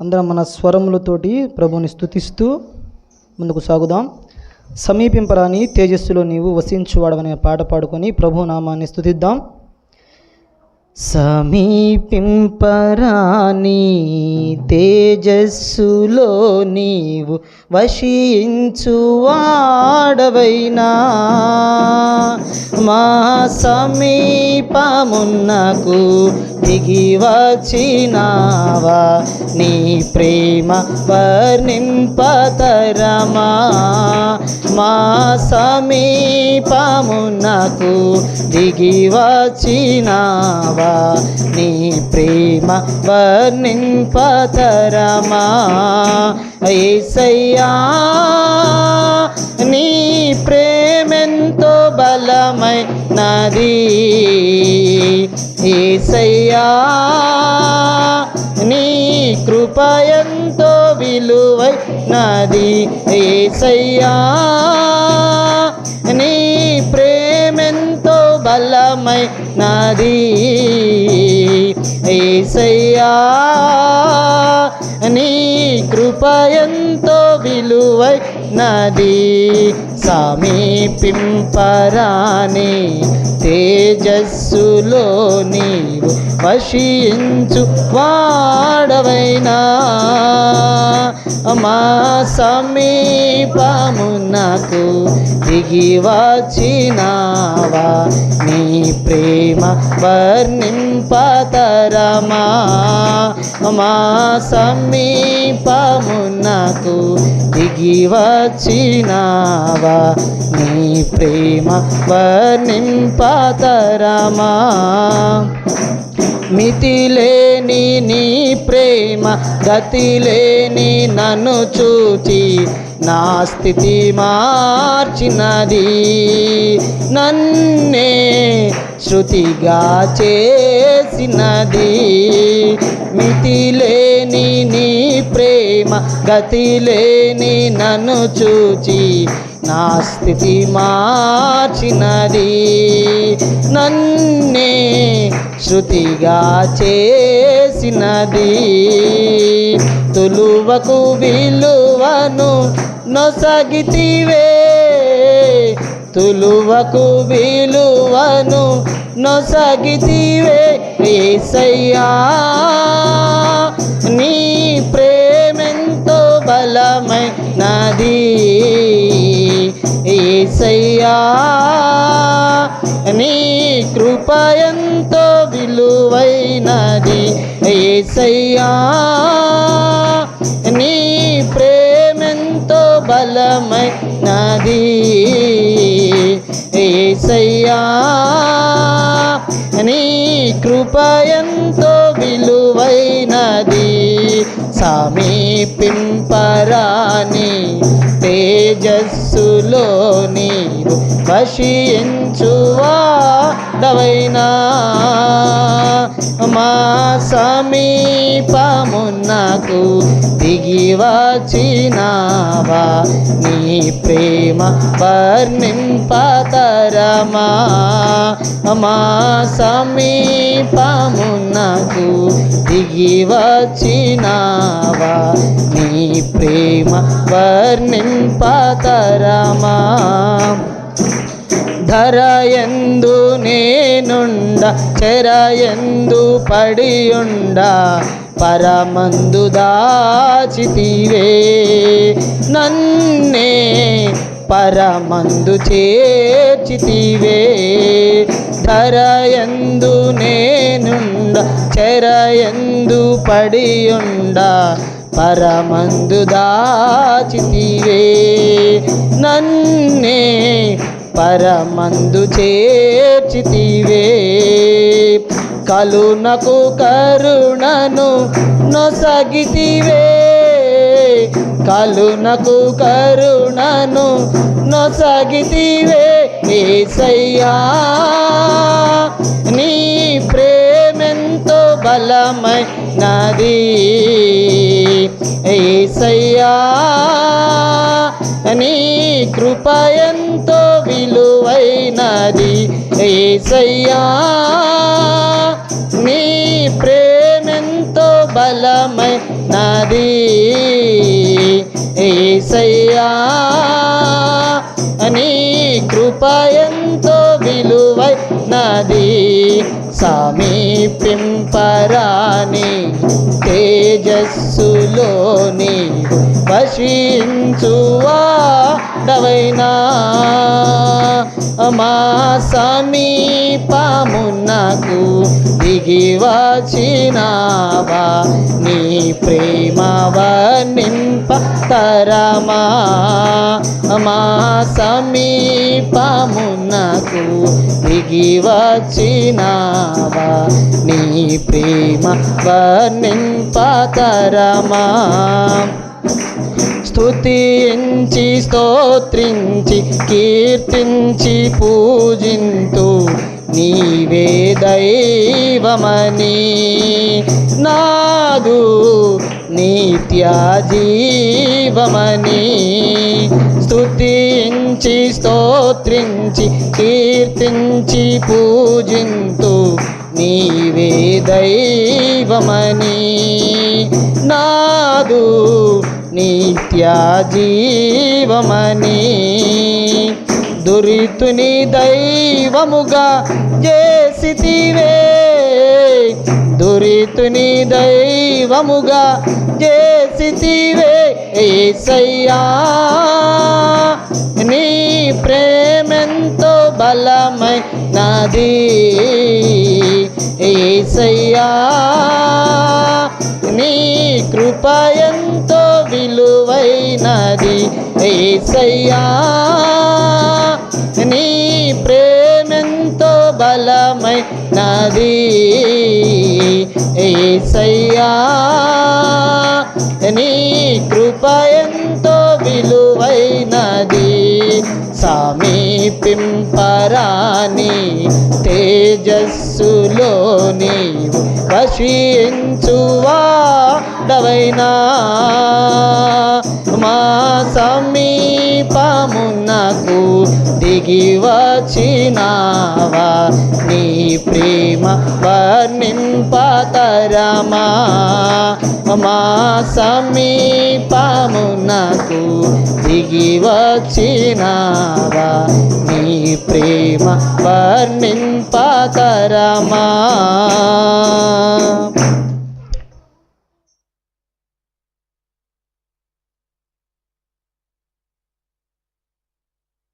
అందరం మన స్వరములతోటి ప్రభుని స్థుతిస్తూ ముందుకు సాగుదాం. సమీపింపరాని తేజస్సులో నీవు వసించువాడవనే పాట పాడుకొని ప్రభు నామాన్ని స్తుతిద్దాం. సమీపింపరాని తేజస్సులో నీవు వశించువాడవైనా మా సమీపమున్నకు దిగి వచ్చినావా? నీ ప్రేమ వర్ణింపతరమా? మా సమీపమునకు దిగి వచ్చినావా? నీ ప్రేమ వర్ణింపతరమా? ఏసయ్యా నీ ప్రేమెంతో బలమై నది ఏసయ్యా నీ కృపయంతో విలువై నది. ఏసయ్యా నీ ప్రేమెంతో బలమై నది. ఏసయ్యా నీ కృపయంతో విలువై నది. సమీపింపరాని తేజస్సులో నీవు వశించు వాడవైనా. మా సమీపమునకు దిగి వచ్చినావా. నీ ప్రేమ వర్ణింపతరమా. మా సమీపమునకు దిగి వచ్చినావా. నీ ప్రేమ వర్ణింపతరమా. మితిలేని నీ ప్రేమ గతిలేని నన్ను చూచి నా స్థితి మార్చినది. నన్నే శృతిగా చేసినది. మితిలేని నీ ప్రేమ గతిలేని నన్ను చూచి నా స్థితి మార్చినది. నన్నే శృతిగా చేసినది. తులువకు విలువను నొసగితివే. తులువకు విలువను నొసగితివే. ఏసయ్యా నీ ప్రేమెంతో బలమైనది. ఏసయ్యా నీ కృప ఎంతో విలువైనది. ఏసయ్యా నీ ప్రేమెంతో బలమైనది. ఏసయ్యా నీ కృప ఎంతో విలువైనది సమీపింపరాని తేజస్సులో నీవు వశించువాడవైనా మా సమీపమునకు దిగి వచ్చినావా నీ ప్రేమ వర్ణింపతరమా మా సమీపమునకు దిగి వచ్చినావా? నీ ప్రేమ వర్ణింపతరమా ధర ఎందు నేనుండ చెర ఎందు పడియుండా? పరమందు దాచితివే. నన్నే పరమందు చేర్చితివే. ధరయందు నేనుండ చెరయందు పడియుండ పరమందు దాచితివే. నన్నే పరమందు చేర్చితివే. కలునకు కరుణను నొసగితివే. కలునకు కరుణను నొసగితివే ఏసయ్యా. నీ ప్రేమెంతో బలమై నది ఏసయ్యా. నీ కృపయంతో ఉన్నది. ఏసయ్యా నీ ప్రేమెంతో బలమైనది. ఏసయ్యా నీ కృప ఎంతో విలువైనది. సమీపింపరాని తేజస్సులోని వశించువా. వశించువాడవైనా మా సమీపమున్నకు దిగి వచ్చినావా నీ ప్రేమ వర్ణింప తరమా మా సమీపమున్నకు దిగి వచ్చినావా నీ ప్రేమ వర్ణింప తరమా స్థుతించి స్తోత్రించి కీర్తించి పూజింతు నీవే దైవమని. నాదు నిత్య జీవమని. స్తుతించి స్తోత్రించి కీర్తించి పూజింతు నీవే దైవమని. నాదు నిత్యాజీవమని దురితుని దైవముగా చేసితివే. దురితుని దైవముగా చేసితివే. ఏసయ్యా నీ ప్రేమెంతో బలమై నాది. ఏసయ్యా నీ కృపయ ఉన్నది. ఏసయ్యా నీ ప్రేమెంతో బలమై నది ఏసయ్యా నీ కృప ఎంతో విలువైనది. సమీపింపరాని తేజస్సులోని వశించువాడవైనా మా సమీపమునకు దిగి వచ్చినావా నీ ప్రేమ వర్ణింపతరమా మా సమీపమునకు దిగి వచ్చినావా? నీ ప్రేమ వర్ణింపతరమా